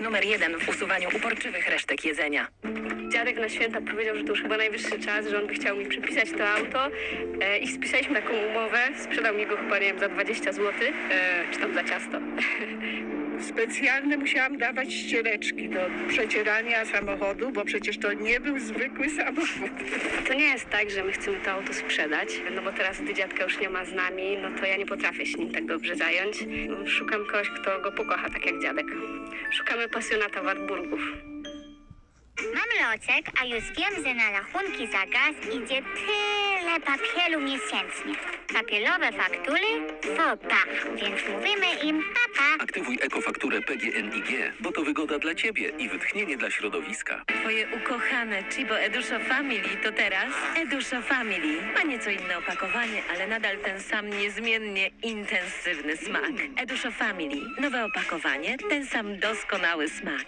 Numer jeden w usuwaniu uporczywych resztek jedzenia. Dziadek na święta powiedział, że to już chyba najwyższy czas, że on by chciał mi przypisać to auto e, i spisaliśmy taką umowę. Sprzedał mi go chyba, nie wiem, za 20 zł, e, czy tam za ciasto. Specjalne musiałam dawać ściereczki do przecierania samochodu, bo przecież to nie był zwykły samochód. To nie jest tak, że my chcemy to auto sprzedać, no bo teraz, gdy dziadka już nie ma z nami, no to ja nie potrafię się nim tak dobrze zająć. Szukam kogoś, kto go pokocha, tak jak dziadek. Szukamy pasjonata Wartburgów. Mam locek, a już wiem, że na rachunki za gaz idzie tyle papieru miesięcznie. Papierowe faktury w pach, więc mówimy im papa. Aktywuj ekofakturę PGNiG, bo to wygoda dla Ciebie i wytchnienie dla środowiska. Twoje ukochane Chibo Edusho Family to teraz Edusho Family. Ma nieco inne opakowanie, ale nadal ten sam niezmiennie intensywny smak. Edusho Family. Nowe opakowanie, ten sam doskonały smak.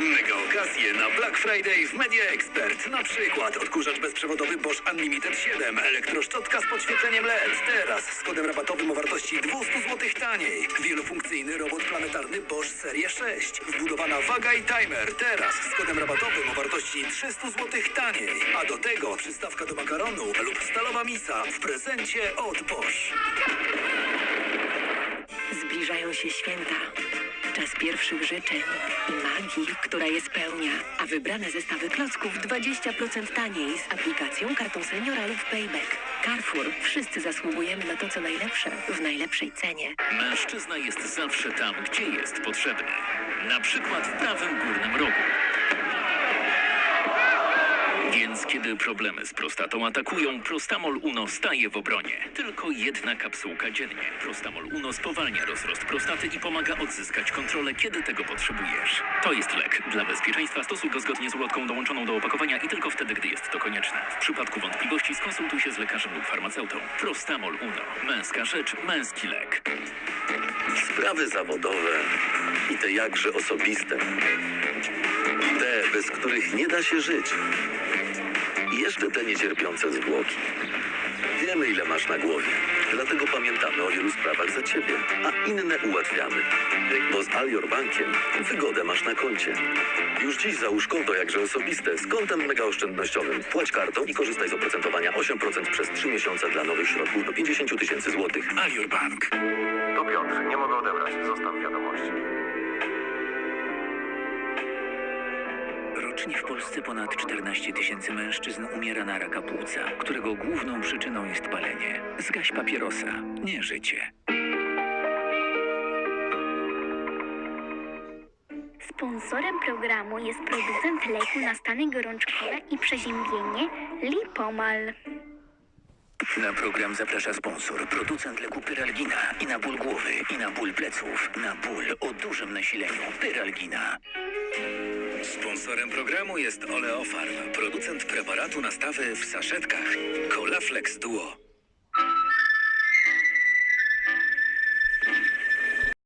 Mega okazje na Black Friday w Media Expert. Na przykład odkurzacz bezprzewodowy Bosch Unlimited 7, elektroszczotka z podświetleniem LED. Teraz z kodem rabatowym o wartości 200 zł taniej. Wielofunkcyjny robot planetarny Bosch Serie 6. Wbudowana waga i timer. Teraz z kodem rabatowym o wartości 300 zł taniej. A do tego przystawka do makaronu lub stalowa misa w prezencie od Bosch. Zbliżają się święta. Czas pierwszych życzeń i magii, która je spełnia. A wybrane zestawy klocków 20% taniej z aplikacją, kartą seniora lub payback. Carrefour. Wszyscy zasługujemy na to, co najlepsze w najlepszej cenie. Mężczyzna jest zawsze tam, gdzie jest potrzebny. Na przykład w prawym górnym rogu. Więc kiedy problemy z prostatą atakują, Prostamol Uno staje w obronie. Tylko jedna kapsułka dziennie. Prostamol Uno spowalnia rozrost prostaty i pomaga odzyskać kontrolę, kiedy tego potrzebujesz. To jest lek. Dla bezpieczeństwa stosuj go zgodnie z ulotką dołączoną do opakowania i tylko wtedy, gdy jest to konieczne. W przypadku wątpliwości skonsultuj się z lekarzem lub farmaceutą. Prostamol Uno. Męska rzecz, męski lek. Sprawy zawodowe i te jakże osobiste. Te, bez których nie da się żyć. Jeszcze te niecierpiące zwłoki. Wiemy, ile masz na głowie. Dlatego pamiętamy o wielu sprawach za ciebie, a inne ułatwiamy. Bo z Alior Bankiem wygodę masz na koncie. Już dziś załóż konto jakże osobiste z kontem megaoszczędnościowym. Płać kartą i korzystaj z oprocentowania 8% przez 3 miesiące dla nowych środków do 50 tysięcy złotych. Alior Bank. To Piotr, nie mogę odebrać. Zostaw wiadomość. Rocznie w Polsce ponad 14 tysięcy mężczyzn umiera na raka płuca, którego główną przyczyną jest palenie. Zgaś papierosa, nie życie. Sponsorem programu jest producent leku na stany gorączkowe i przeziębienie Lipomal. Na program zaprasza sponsor, producent leku Pyralgina i na ból głowy, i na ból pleców, na ból o dużym nasileniu. Pyralgina. Sponsorem programu jest Oleofarm, producent preparatu na stawy w saszetkach. Colaflex Duo.